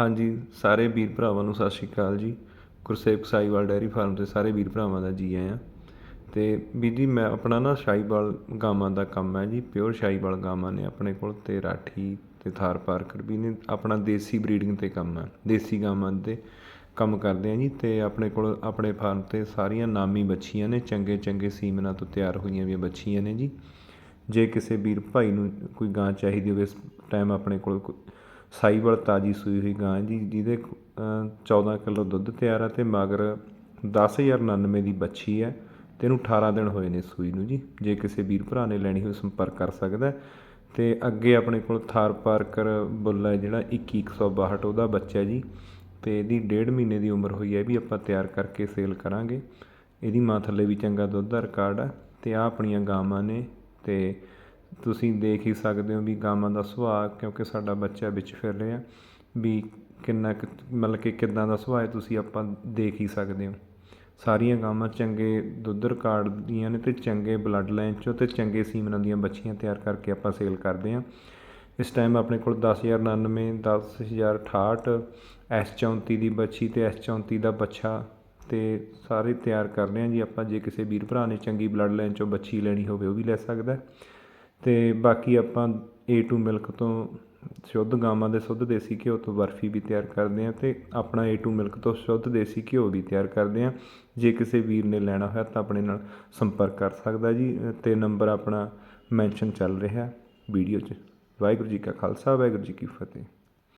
ਹਾਂਜੀ, ਸਾਰੇ ਵੀਰ ਭਰਾਵਾਂ ਨੂੰ ਸਤਿ ਸ਼੍ਰੀ ਅਕਾਲ ਜੀ। ਗੁਰਸੇਵਕ ਸਾਈਵਾਲ ਡੈਰੀ ਫਾਰਮ ਤੇ ਸਾਰੇ ਵੀਰ ਭਰਾਵਾਂ ਦਾ ਜੀ ਆਇਆਂ। ਤੇ ਵੀਰ ਜੀ, ਮੈਂ ਆਪਣਾ ਨਾ ਸ਼ਾਹੀਵਾਲ ਗਾਵਾਂ ਦਾ ਕੰਮ ਹੈ ਜੀ, ਪਿਓਰ ਸ਼ਾਹੀਵਾਲ ਗਾਵਾਂ ਨੇ ਆਪਣੇ ਕੋਲ ਤੇ ਰਾਠੀ ਤੇ ਥਾਰ ਪਾਰਕਰ ਵੀ ਨੇ, ਆਪਣਾ ਦੇਸੀ ਬਰੀਡਿੰਗ ਤੇ ਕੰਮ ਹੈ, ਦੇਸੀ ਗਾਵਾਂ ਦੇ ਕੰਮ ਕਰਦੇ ਆ ਜੀ ਤੇ ਆਪਣੇ ਕੋਲ ਆਪਣੇ ਫਾਰਮ ਤੇ ਸਾਰੀਆਂ ਨਾਮੀ ਬੱਚੀਆਂ ਨੇ, ਚੰਗੇ ਚੰਗੇ ਸੀਮਨਾਂ ਤੋਂ ਤਿਆਰ ਹੋਈਆਂ ਵੀ ਬੱਚੀਆਂ ਨੇ ਜੀ। ਜੇ ਕਿਸੇ ਵੀਰ ਭਾਈ ਨੂੰ ਕੋਈ ਗਾਂ ਚਾਹੀਦੀ ਹੋਵੇ, ਇਸ ਟਾਈਮ ਆਪਣੇ ਕੋਲ ਕੋਈ ਤਾਜੀ ਸੂਈ ਹੋਈ ਗਾਂ ਹੈ ਜੀ ਜਿਹਦੇ ਅ, 14 ਕਿਲੋ ਦੁੱਧ ਤਿਆਰ ਆ ਅਤੇ ਮਗਰ 10099 ਦੀ ਬੱਛੀ ਹੈ ਤੇ ਇਹਨੂੰ 18 ਦਿਨ ਹੋਏ ਨੇ ਸੂਈ ਨੂੰ ਜੀ। ਜੇ ਕਿਸੇ ਵੀਰ ਭਰਾ ਨੇ ਲੈਣੀ ਹੋਵੇ ਸੰਪਰਕ ਕਰ ਸਕਦਾ ਹੈ। ਤੇ ਅੱਗੇ ਆਪਣੇ ਕੋਲ ਥਾਰ ਪਾਰਕਰ ਬੁੱਲ ਹੈ ਜਿਹੜਾ 21162 ਉਹਦਾ ਬੱਚਾ ਜੀ। ਤੇ ਇਹਦੀ ਡੇਢ ਮਹੀਨੇ ਦੀ ਉਮਰ ਹੋਈ ਹੈ ਇਹ ਵੀ ਆਪਾਂ ਤਿਆਰ ਕਰਕੇ ਸੇਲ ਕਰਾਂਗੇ। ਇਹਦੀ ਮਾਂ ਥੱਲੇ ਵੀ ਚੰਗਾ ਦੁੱਧ ਦਾ ਰਿਕਾਰਡ ਹੈ ਤੇ ਆ ਆਪਣੀਆਂ ਗਾਵਾਂ ਨੇ ਤੇ ਤੁਸੀਂ ਦੇਖ ਹੀ ਸਕਦੇ ਹੋ ਵੀ ਗਾਵਾਂ ਦਾ ਸੁਭਾਅ ਕਿਉਂਕਿ ਸਾਡਾ ਬੱਚਾ ਵਿੱਚ ਫਿਰ ਰਿਹਾ ਵੀ ਕਿੰਨਾ ਕੁ, ਮਤਲਬ ਕਿ ਕਿੱਦਾਂ ਦਾ ਸੁਭਾਅ ਹੈ, ਤੁਸੀਂ ਆਪਾਂ ਦੇਖ ਹੀ ਸਕਦੇ ਹੋ। ਸਾਰੀਆਂ ਗਾਵਾਂ ਚੰਗੇ ਦੁੱਧ ਰਿਕਾਰਡ ਦੀਆਂ ਨੇ ਅਤੇ ਚੰਗੇ ਬਲੱਡ ਲਾਈਨ ਚੋਂ ਅਤੇ ਚੰਗੇ ਸੀਮਨਾਂ ਦੀਆਂ ਬੱਚੀਆਂ ਤਿਆਰ ਕਰਕੇ ਆਪਾਂ ਸੇਲ ਕਰਦੇ ਹਾਂ। ਇਸ ਟਾਈਮ ਆਪਣੇ ਕੋਲ 10099 10068 ਐਸ 34 ਦੀ ਬੱਚੀ ਤੇ ਐਸ 34 ਦਾ ਬੱਚਾ ਤੇ ਸਾਰੇ ਤਿਆਰ ਕਰ ਰਹੇ ਹਾਂ ਜੀ। ਆਪਾਂ ਜੇ ਕਿਸੇ ਵੀਰ ਭਰਾ ਨੇ ਚੰਗੀ ਬਲੱਡ ਲਾਈਨ ਚੋਂ ਬੱਚੀ ਲੈਣੀ ਹੋਵੇ, ਉਹ ਵੀ ਲੈ ਸਕਦਾ ਅਤੇ ਬਾਕੀ ਆਪਾਂ ਏ ਟੂ ਮਿਲਕ ਤੋਂ ਸ਼ੁੱਧ ਗਾਵਾਂ ਦੇ ਸ਼ੁੱਧ ਦੇਸੀ ਘਿਓ ਤੋਂ ਬਰਫੀ ਵੀ ਤਿਆਰ ਕਰਦੇ ਹਾਂ ਅਤੇ ਆਪਣਾ ਏ ਟੂ ਮਿਲਕ ਤੋਂ ਸ਼ੁੱਧ ਦੇਸੀ ਘਿਓ ਵੀ ਤਿਆਰ ਕਰਦੇ ਹਾਂ। ਜੇ ਕਿਸੇ ਵੀਰ ਨੇ ਲੈਣਾ ਹੋਇਆ ਤਾਂ ਆਪਣੇ ਨਾਲ ਸੰਪਰਕ ਕਰ ਸਕਦਾ ਜੀ ਅਤੇ ਨੰਬਰ ਆਪਣਾ ਮੈਂਸ਼ਨ ਚੱਲ ਰਿਹਾ ਵੀਡੀਓ 'ਚ। ਵਾਹਿਗੁਰੂ ਜੀ ਕਾ ਖਾਲਸਾ, ਵਾਹਿਗੁਰੂ ਜੀ ਕੀ ਫਤਿਹ।